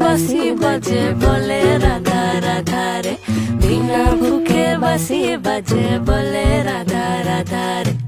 বাসি বাজে বলে রাধা রাধা রে বিনা ফুকে বাসি বাজে বলে রাধা রাধা রে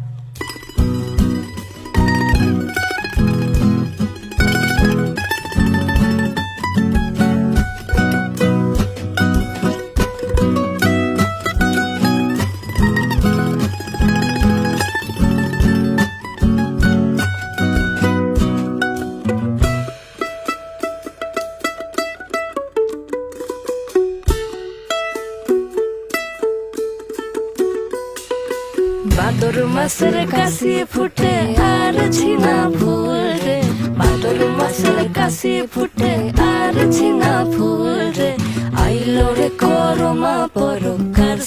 ভাদর মাসের কাশি ফুটে, আর ঝিনা ফুল রে। বাদর মাসের কাশি ফুটে, আর ঝিনা ফুল রে। আইলো রে করমা পরকার